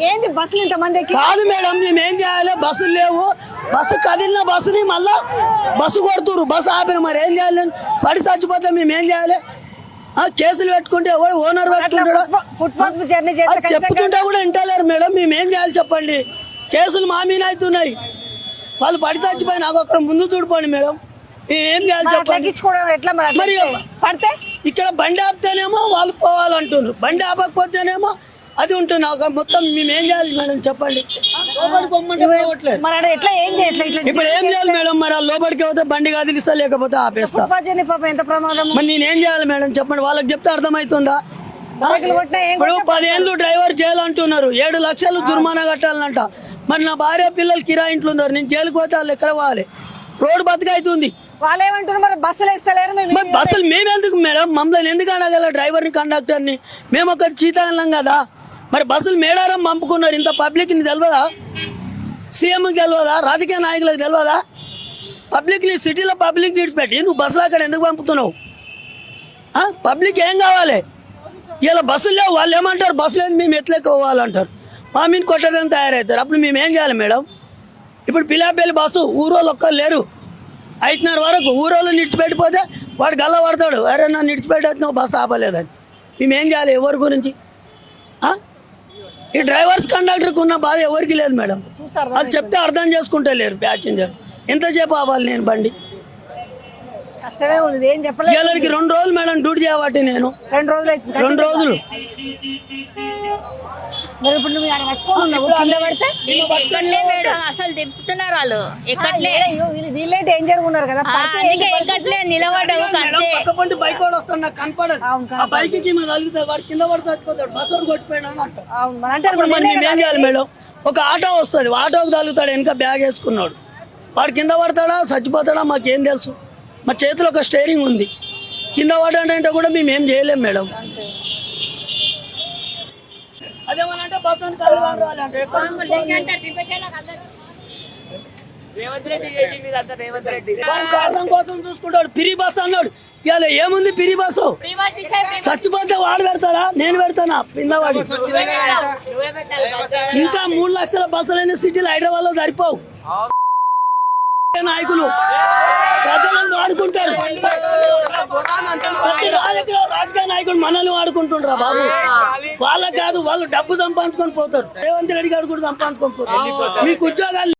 ఏంది బస్సులు ఇంతమంది కాదు మేడం మేము ఏం చేయాలి? బస్సులు లేవు. బస్సు కదిలిన బస్సుని మళ్ళా బస్సు కొడుతురు బస్సు ఆపిన మరి ఏం చేయాలి పడి చచ్చిపోతే మేము ఏం చేయాలి? ఆ, కేసులు పెట్టుకుంటే ఎవడు ఓనర్ పెట్టుకుంటాడు? చెప్పుతుంటే కూడా వింటలేరు మేడం. మేము ఏం చేయాలి చెప్పండి? కేసులు మా మీద అవుతున్నాయి. వాళ్ళు పడి చచ్చిపోయి నాకు అక్కడ ముందు చూడిపోండి మేడం. మేము ఏం చేయాలి చెప్పండి? మరి? పడితే? ఇక్కడ బండి ఆపితేనేమో వాళ్ళు పోవాలంటున్నారు. బండి ఆపకపోతేనేమో అది ఉంటుంది ఒక మొత్తం మేము ఏం చేయాలి మేడం చెప్పండి. మరి ఎట్లా ఏం చేయట్లే ఇప్పుడు ఏం చేయాలి మేడం మరి ఆ లోపలికి పోతే బండి కదిలిస్తా లేకపోతే ఆపేస్తా? పాపం ఎంత ప్రమాదం? మరి నేనేం చేయాలి మేడం చెప్పండి? వాళ్ళకి చెప్తే అర్థమవుతుందా? ఇప్పుడు పదేళ్ళు డ్రైవర్ జైలు అంటున్నారు ఏడు లక్షలు జుర్మానా కట్టాలంట. మరి నా భార్య పిల్లలు కిరాయి ఇంట్లో ఉన్నారు. నేను జైలుకి పోతే వాళ్ళు ఎక్కడ పోవాలి? రోడ్డు బతుకైతుంది బస్సులు మేము ఎందుకు మేడం? మమ్మల్ని ఎందుకు అడగల డ్రైవర్ని కండక్టర్ని? మేము ఒక చీతాలం కదా. మరి బస్సులు మేడారం పంపుకున్నారు. ఇంత పబ్లిక్ని తెలియదా సీఎంకి తెలియదా రాజకీయ నాయకులకు తెలియదా పబ్లిక్ని సిటీలో పబ్లిక్ విడిచిపెట్టి నువ్వు బస్సులు అక్కడ ఎందుకు పంపుతున్నావు? పబ్లిక్ ఏం కావాలి? ఇలా బస్సులు లేవు. వాళ్ళు ఏమంటారు? బస్సులు లేదు మేము ఎట్లెక్క పోవాలంటారు? మా మీద కొట్టడానికి తయారవుతారు. అప్పుడు మేము ఏం చేయాలి మేడం? ఇప్పుడు పిలాపల్లి బస్సు ఊరోళ్ళు ఒక్కరు లేరు. ఐదున్నర వరకు ఊరోళ్ళు నిడిచిపెట్టిపోతే వాడు గల్ల పడతాడు. అరే నన్ను నిడిచిపెట్టేస్తున్నావు బస్సు ఆపలేదని. మేము ఏం చేయాలి? ఎవరి గురించి? ఈ డ్రైవర్స్ కండక్టర్కి ఉన్న బాధ ఎవరికి లేదు మేడం. వాళ్ళు చెప్తే అర్థం చేసుకుంటే లేరు ప్యాసింజర్. ఎంతసేపు ఆపాలి నేను బండి. వీళ్ళకి రెండు రోజులు మేడం డ్యూటీ చేయబట్టి నేను. రెండు రోజులు రెండు రోజులు. మరి ఇప్పుడు నువ్వు ఆడ పట్టుకొని ఉన్నావు కింద పడితే ఎక్కడలే మేడం అసలు దింపుతున్నారు వాళ్ళు. ఎక్కట్లే. అయ్యో, వీళ్ళు- వీళ్ళే డేంజర్ ఉన్నారు కదా ఆ, పడితే అందుకే ఎక్కట్లే నిలబడవు అంతే. పక్క పంటి బైక్ వాడు వస్తాడు నాకు కనపడదు. ఆ బైక్కి మీద తగిలితే వాడు కింద పడితే చచ్చిపోతాడు బస్సు వాడు కొట్టిపోయాడు అని అంటారు. అవును మరి అంటారు ఇప్పుడు మరి మరి మేము ఏం చేయాలి మేడం? ఒక ఆటో వస్తుంది ఆటోకి తగులుతాడు వెనక బ్యాగ్ వేసుకున్నాడు. వాడు కింద పడతాడా చచ్చిపోతాడా మాకేం తెలుసు. మా చేతిలో ఒక స్టేరింగ్ ఉంది. కింద పడాడంటే కూడా మేము ఏం చేయలేం మేడం. అదేమనంటే బస్సు అని కళ్ళు వాడు కారణం కోసం చూసుకుంటాడు. పిరి బస్ అన్నాడు. ఇవాళ ఏముంది పిరి బస్సు? చచ్చిపోతే వాడు పెడతాడా? నేను పెడతానా? పిన్నవాడి ఇంకా మూడు లక్షల బస్సులైన సిటీలు హైదరాబాద్లో సరిపోవు నాయకులు? ప్రజలను వాడుకుంటారు. ప్రతి రాజకీయ రాజకీయ నాయకులు మనల్ని వాడుకుంటుండ్రా బాబు. వాళ్ళకి కాదు వాళ్ళు డబ్బు సంపాదించుకొని పోతారు. రేవంత్ రెడ్డి గారు కూడా సంపాదించుకొని పోతారు. మీకు ఉద్యోగాలు